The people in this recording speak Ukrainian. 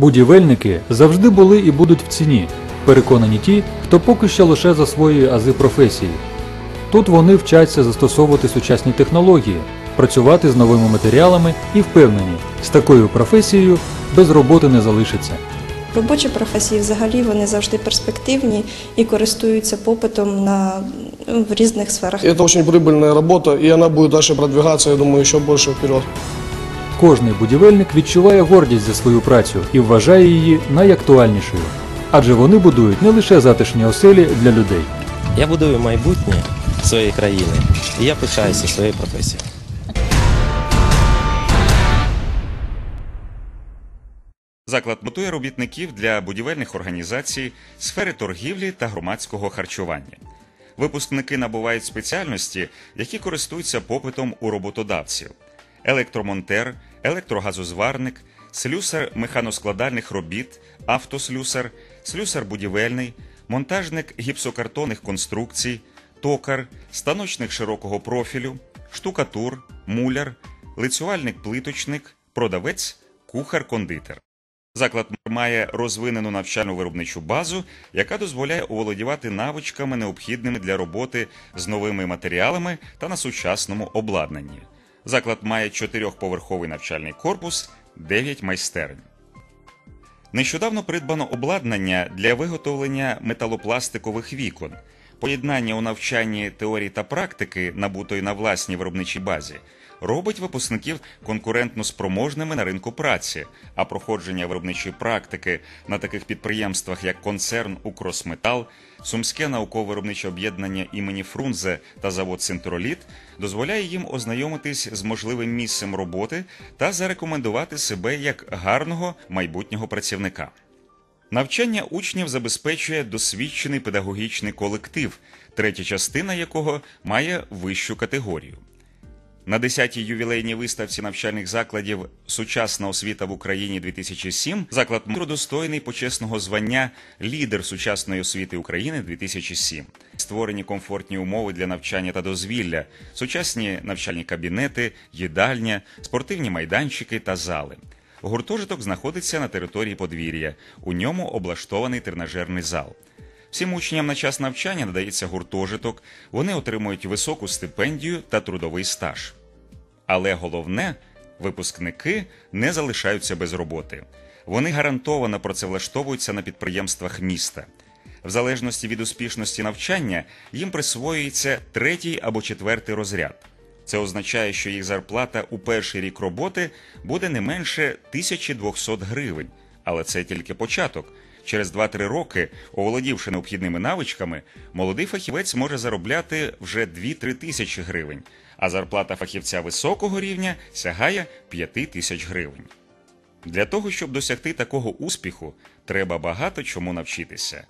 Будівельники завжди були і будуть в ціні, переконані ті, хто поки що лише засвоює ази професії. Тут вони вчаться застосовувати сучасні технології, працювати з новими матеріалами і впевнені, з такою професією без роботи не залишиться. Робочі професії взагалі вони завжди перспективні і користуються попитом на, в різних сферах. Это очень прибыльная работа, и она будет дальше продвигаться, я думаю, еще больше вперед. Кожний будівельник відчуває гордість за свою працю і вважає її найактуальнішою. Адже вони будують не лише затишні оселі для людей. Я будую майбутнє своєї країни, і я пишаюся своєю професією. Заклад готує робітників для будівельних організацій, сфери торгівлі та громадського харчування. Випускники набувають спеціальності, які користуються попитом у роботодавців: електромонтер, електрогазозварник, слюсар механоскладальних робіт, автослюсар, слюсар будівельний, монтажник гіпсокартонних конструкцій, токар, станочник широкого профілю, штукатур, муляр, лицювальник плиточник, продавець, кухар-кондитер. Заклад має розвинену навчальну виробничу базу, яка дозволяє оволодівати навичками, необхідними для роботи з новими матеріалами та на сучасному обладнанні. Заклад має чотирьохповерховий навчальний корпус, 9 майстерень. Нещодавно придбано обладнання для виготовлення металопластикових вікон. Поєднання у навчанні теорії та практики, набутої на власній виробничій базі, робить випускників конкурентно спроможними на ринку праці, а проходження виробничої практики на таких підприємствах, як концерн Укросметал, Сумське науково-виробниче об'єднання імені Фрунзе та завод Синтроліт дозволяє їм ознайомитись з можливим місцем роботи та зарекомендувати себе як гарного майбутнього працівника. Навчання учнів забезпечує досвідчений педагогічний колектив, третя частина якого має вищу категорію. На 10-й ювілейній виставці навчальних закладів Сучасна освіта в Україні 2007 заклад трудостойний почесного звання Лідер сучасної освіти України 2007. Створені комфортні умови для навчання та дозвілля, сучасні навчальні кабінети, їдальня, спортивні майданчики та зали. Гуртожиток знаходиться на території подвір'я. У ньому облаштований тренажерний зал. Всім учням на час навчання надається гуртожиток, вони отримують високу стипендію та трудовий стаж. Але головне, випускники не залишаються без роботи. Вони гарантовано працевлаштовуються на підприємствах міста. В залежності від успішності навчання їм присвоюється третій або четвертий розряд. Це означає, що їх зарплата у перший рік роботи буде не менше 1200 гривень, але це тільки початок. Через 2-3 роки, оволодівши необхідними навичками, молодий фахівець може заробляти вже 2-3 тисячі гривень, а зарплата фахівця високого рівня сягає 5 тисяч гривень. Для того, щоб досягти такого успіху, треба багато чому навчитися.